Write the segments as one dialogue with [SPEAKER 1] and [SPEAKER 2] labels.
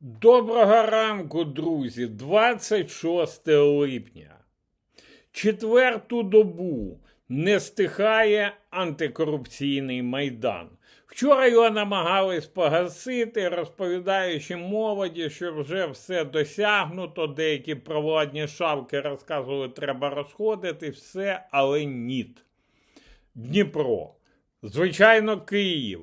[SPEAKER 1] Доброго ранку, друзі, 26 липня. Четверту добу не стихає антикорупційний майдан. Вчора його намагались погасити, розповідаючи молоді, що вже все досягнуто. Деякі провладні шавки розказували, треба розходити, все, але ніт. Дніпро, звичайно, Київ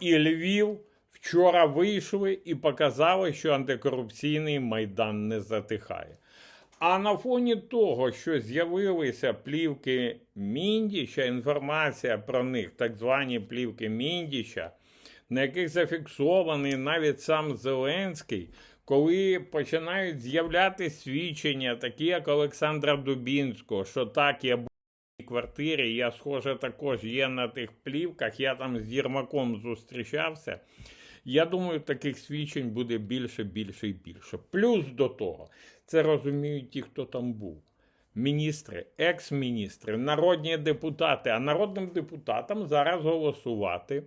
[SPEAKER 1] і Львів вчора вийшли і показали, що антикорупційний майдан не затихає. А на фоні того, що з'явилися плівки Міндіча, інформація про них, так звані плівки Міндіча, на яких зафіксований навіть сам Зеленський, коли починають з'являти свідчення, такі як Олександра Дубінського, що так я був в квартирі, я, схоже, також є на тих плівках, я там з Єрмаком зустрічався. Я думаю, таких свідчень буде більше, більше і більше. Плюс до того, це розуміють ті, хто там був. Міністри, екс-міністри, народні депутати. А народним депутатам зараз голосувати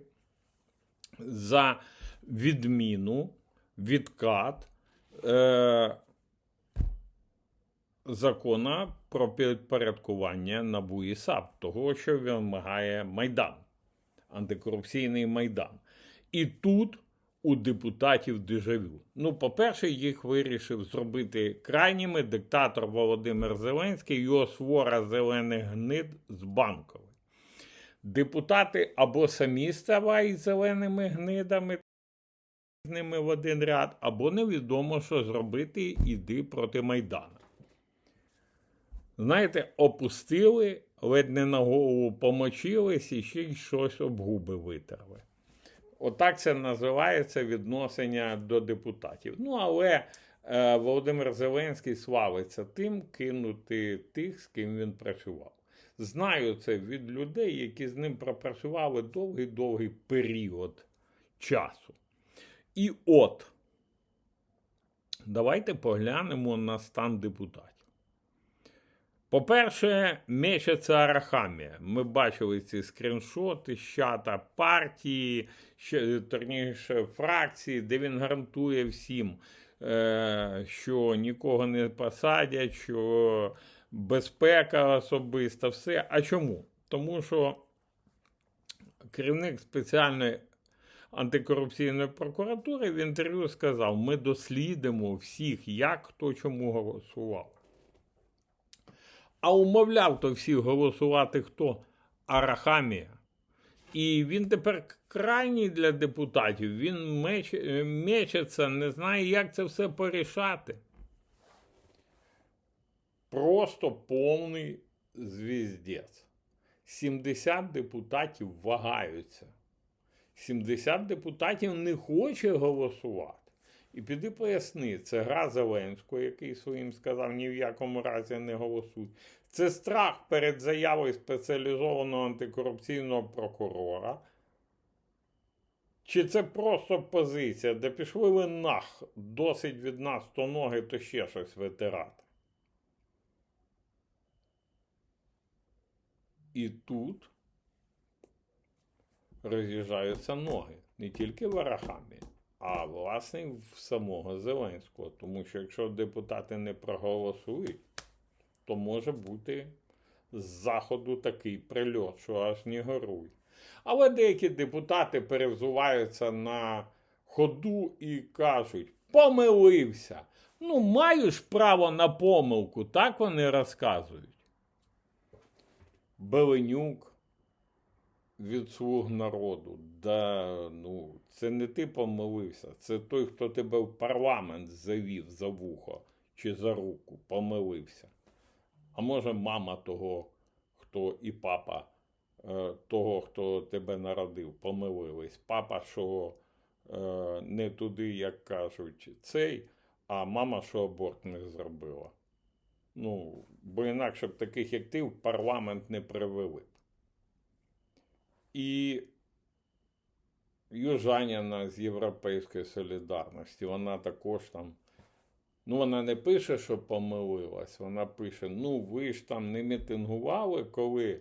[SPEAKER 1] за відміну, відкат е- закона про підпорядкування НАБУ і САП, того, що вимагає Майдан, антикорупційний Майдан. І тут у депутатів дежавю. Ну, по-перше, їх вирішив зробити крайніми диктатор Володимир Зеленський його свора зелених гнид з банкової. Депутати або самі ставають зеленими гнидами з ними в один ряд, або невідомо, що зробити, іди проти Майдана. Знаєте, опустили, ледь не на голову помочились і ще й щось об губи витерли. Отак це називається відношення до депутатів. Ну, але е, Володимир Зеленський славиться тим кинути тих, з ким він працював. Знаю це від людей, які з ним пропрацювали довгий-довгий період часу. І от, давайте поглянемо на стан депутатів. По-перше, мечеться Арахамія. Ми бачили ці скріншоти з чата партії, ще, точніше, фракції, де він гарантує всім, е, що нікого не посадять, що безпека особиста, все. А чому? Тому що керівник спеціальної антикорупційної прокуратури в інтерв'ю сказав: ми дослідимо всіх, як хто чому голосував. А умовляв то всіх голосувати хто? Арахамія. І він тепер крайній для депутатів. Він меч, е, мечеться, не знає, як це все порішати. Просто повний звіздець. 70 депутатів вагаються. 70 депутатів не хоче голосувати. І піди поясни, це гра Зеленського, який своїм сказав, ні в якому разі не голосуй. Це страх перед заявою спеціалізованого антикорупційного прокурора. Чи це просто позиція, де пішли ви нах, досить від нас то ноги, то ще щось витирати. І тут роз'їжджаються ноги. Не тільки в Арахамі, а власне в самого Зеленського. Тому що якщо депутати не проголосують, то може бути з заходу такий прильот, що аж не горуй. Але деякі депутати перевзуваються на ходу і кажуть: помилився. Ну, маєш право на помилку, так вони розказують. Беленюк від слуг народу. Да, ну, це не ти помилився, це той, хто тебе в парламент завів за вухо чи за руку, помилився. А може, мама того, хто і папа е, того, хто тебе народив, помилились. Папа, що е, не туди, як кажуть, цей, а мама, що аборт не зробила. Ну, бо інакше б таких, як ти, в парламент не привели. І Южаніна з Європейської солідарності, вона також там. Ну, вона не пише, що помилилась, вона пише: ну, ви ж там не мітингували, коли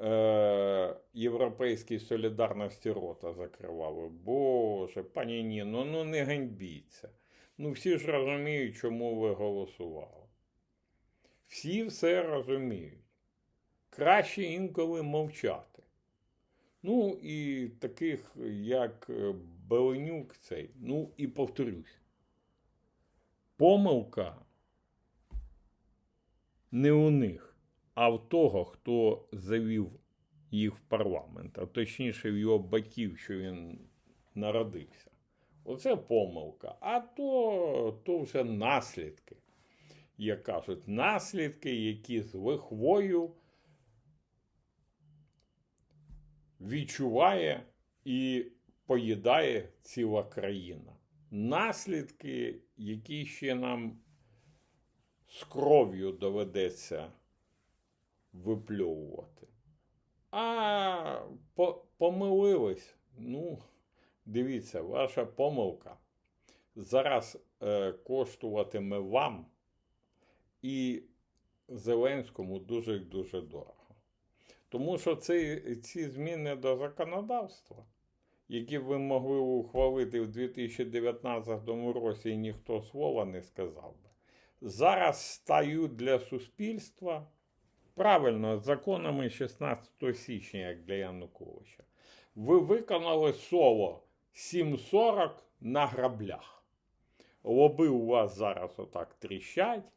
[SPEAKER 1] е, Європейській солідарності рота закривали. Боже, пані Ніно, ну не ганьбіться. Ну, всі ж розуміють, чому ви голосували. Всі все розуміють. Краще інколи мовчати. Ну, і таких, як е, Беленюк, цей, ну і повторюсь. Помилка не у них, а в того, хто завів їх в парламент, а точніше в його батьків, що він народився. Оце помилка. А то, то вже наслідки. Як кажуть, наслідки, які з лихвою відчуває і поїдає ціла країна. Наслідки, які ще нам з кров'ю доведеться випльовувати. А по, помилились. Ну, дивіться, ваша помилка зараз е, коштуватиме вам і Зеленському дуже і дуже дорого. Тому що ці, ці зміни до законодавства, які ви могли ухвалити в 2019 році, і ніхто слова не сказав би, зараз стають для суспільства правильно законами 16 січня, як для Януковича. Ви виконали соло 7.40 на граблях. Лоби у вас зараз отак тріщать,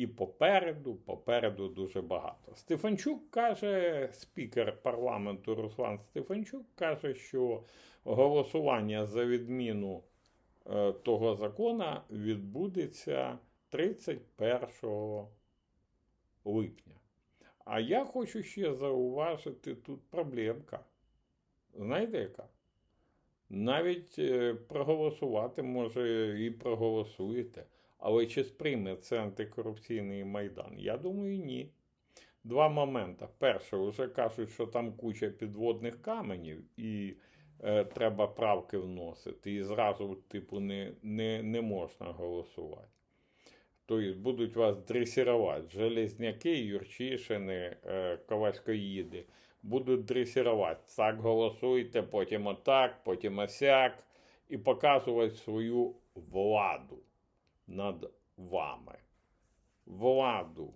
[SPEAKER 1] і попереду, попереду дуже багато. Стефанчук каже, спікер парламенту Руслан Стефанчук каже, що голосування за відміну е, того закона відбудеться 31 липня. А я хочу ще зауважити тут проблемка. Знаєте яка? Навіть е, проголосувати, може, і проголосуєте. Але чи сприйме це антикорупційний майдан? Я думаю, ні. Два моменти. Перше, вже кажуть, що там куча підводних каменів, і е, треба правки вносити, і зразу, типу, не, не, не можна голосувати. Тобто будуть вас дресірувати. Железняки, Юрчишини, е, Коваськоїди будуть дресірувати. Так голосуйте, потім отак, потім осяк, і показувати свою владу над вами. Владу.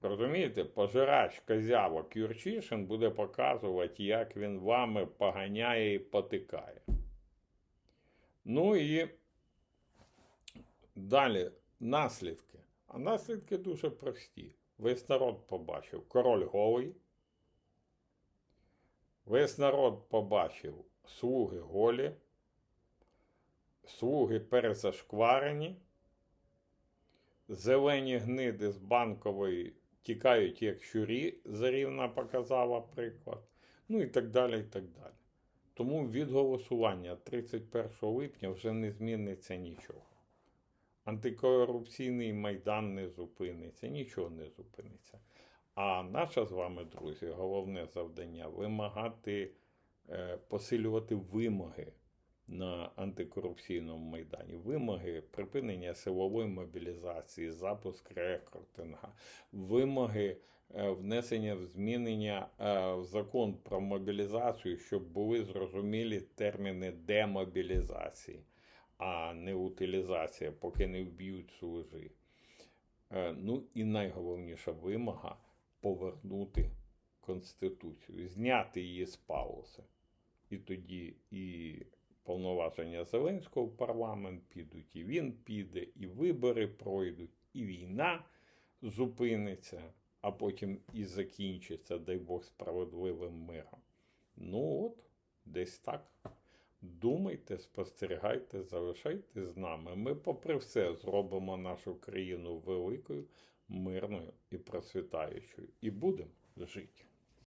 [SPEAKER 1] Розумієте, пожирач козявок Юрчишин буде показувати, як він вами поганяє і потикає. Ну і далі наслідки. А наслідки дуже прості. Весь народ побачив король голий. Весь народ побачив слуги голі, слуги перезашкварені, зелені гниди з банкової тікають, як щурі, Зарівна показала приклад. Ну і так далі, і так далі. Тому від голосування 31 липня вже не зміниться нічого. Антикорупційний майдан не зупиниться, нічого не зупиниться. А наше з вами, друзі, головне завдання вимагати, е, посилювати вимоги на антикорупційному майдані. Вимоги припинення силової мобілізації, запуск рекрутинга, вимоги е, внесення в змінення е, в закон про мобілізацію, щоб були зрозумілі терміни демобілізації, а не утилізація, поки не вб'ють служи. Е, Ну і найголовніша вимога повернути Конституцію, зняти її з паузи. І тоді і повноваження Зеленського в парламент підуть, і він піде, і вибори пройдуть, і війна зупиниться, а потім і закінчиться, дай Бог, справедливим миром. Ну от, десь так. Думайте, спостерігайте, залишайтесь з нами. Ми, попри все, зробимо нашу країну великою, мирною і процвітаючою. І будемо жити.